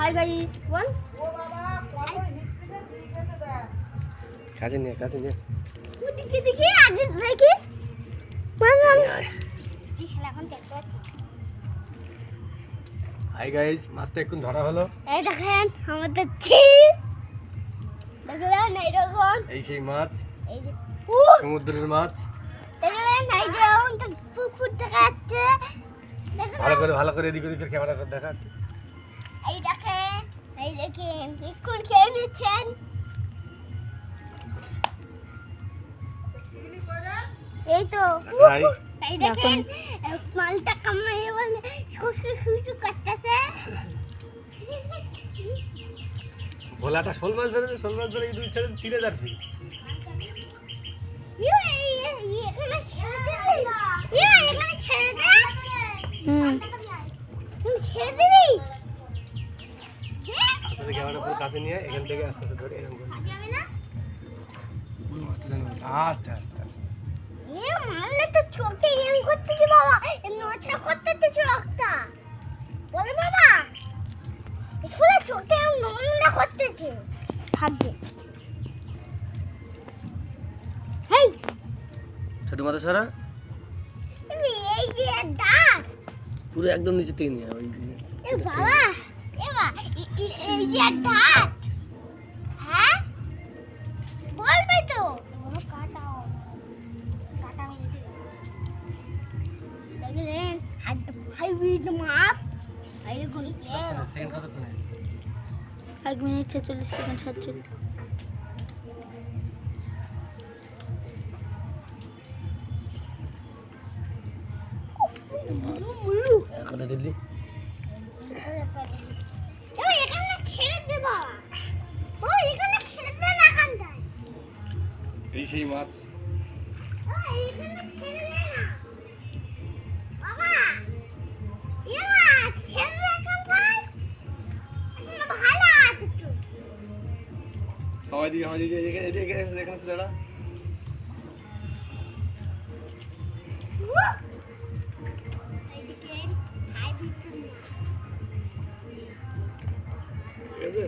Hi guys বল কাছে নিয়ে কাছে নিয়ে দেখি দেখি আজ দেখিস। হাই গাইস মাছটা এখন ধরা হলো। এই দেখেন আমাদের ছি দেখলেন এই সেই মাছ। এই যে সমুদ্রের মাছ। দেখলেন এই যে পুকুর দেখা যাচ্ছে। ভালো করে ভালো করে এদিক ওদিকের ক্যামেরা করে দেখা এই দেখেন এই দেখেন এখন খেয়ে নিচ্ছেন এই তো ভাই। দেখেন মালটা কামাই বলে খুশি খুশি করতেছে ভোলাটা শোল মাছ ধরেছে শোল মাছ ধরে এই দুই ছেড়ে তিন হাজার পিস ইয়ে, ইয়ে, ইয়ে, এখানে ছেড়ে দিবি? ইয়ে, এখানে ছেড়ে দে। হুম, ছেড়ে দিবি? হ্যাঁ? আস্তে আস্তে ক্যামেরা পুরো কাছে নিয়ে এখান থেকে আস্তে আস্তে ধরে এরকম করে। যাবে না? পুরো আস্তে আস্তে। ছোট মাথা সারা পুরো একদম নিচে থেকে নিয়ে বাবা যে দাঁত হ্যাঁ? বলবে তো। দেখলেন হাইব্রিড মাছ কথা শুনে এক মিনিট ছেচল্লিশ সেকেন্ড সাতচল্লিশ। দিল্লি এই সেই মাছ। সবাই দিকে আমার দিকে এদিকে এদিকে দেখেন ছেলেরা ঠিক আছে?